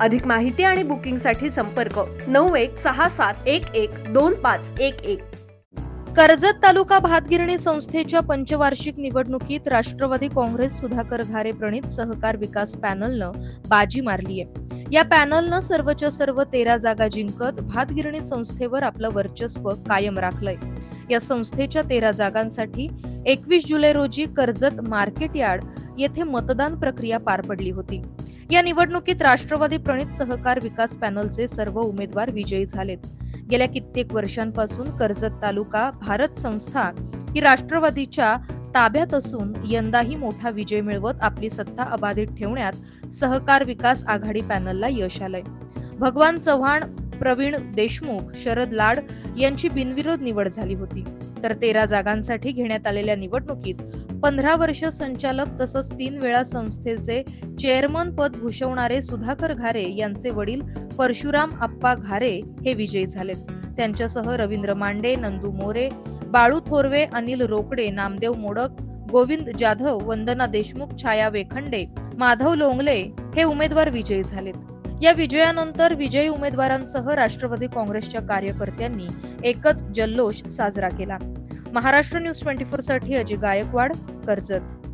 अधिक माहिती आणि बुकिंगसाठी संपर्क नऊ एक सहा सात एक एक दोन पाच एक एक. कर्जत तालुका भातगिरणी संस्थेच्या पंचवार्षिक निवडणुकीत राष्ट्रवादी काँग्रेस सुधाकर घारे प्रणित सहकार विकास पॅनलनं बाजी मारली आहे या पॅनलनं सर्वच्या सर्व तेरा जागा जिंकत भातगिरणी संस्थेवर आपलं वर्चस्व कायम राखलंय. या संस्थेच्या तेरा जागांसाठी एकवीस जुलै रोजी कर्जत मार्केट यार्ड येथे मतदान प्रक्रिया पार पडली होती. या निवडणुकीत राष्ट्रवादी प्रणित सहकार विकास पॅनलचे सर्व उमेदवार विजयी झालेत. गेल्या कित्येक वर्षांपासून कर्जत तालुका भारत संस्था ही राष्ट्रवादीच्या ताब्यात असून यंदाही मोठा विजय मिळवत आपली सत्ता अबाधित ठेवण्यात सहकार विकास आघाडी पॅनलला यश आलंय. भगवान चव्हाण प्रवीण देशमुख शरद लाड यांची बिनविरोध निवड झाली होती. तर तेरा जागांसाठी घेण्यात आलेल्या निवडणुकीत पंधरा वर्ष संचालक तसंच तीन वेळा संस्थेचे चेअरमन पद भूषवणारे सुधाकर घारे यांचे वडील परशुराम आप्पा घारे हे विजयी झालेत. त्यांच्यासह रवींद्र मांडे नंदू मोरे बाळू थोरवे अनिल रोकडे नामदेव मोडक गोविंद जाधव वंदना देशमुख छाया वेखंडे माधव लोंगले हे उमेदवार विजयी झालेत. या विजयानंतर विजयी उमेदवारांसह राष्ट्रवादी काँग्रेसच्या कार्यकर्त्यांनी एकच जल्लोष साजरा केला. महाराष्ट्र न्यूज ट्वेंटी फोरसाठी अजय गायकवाड कर्जत.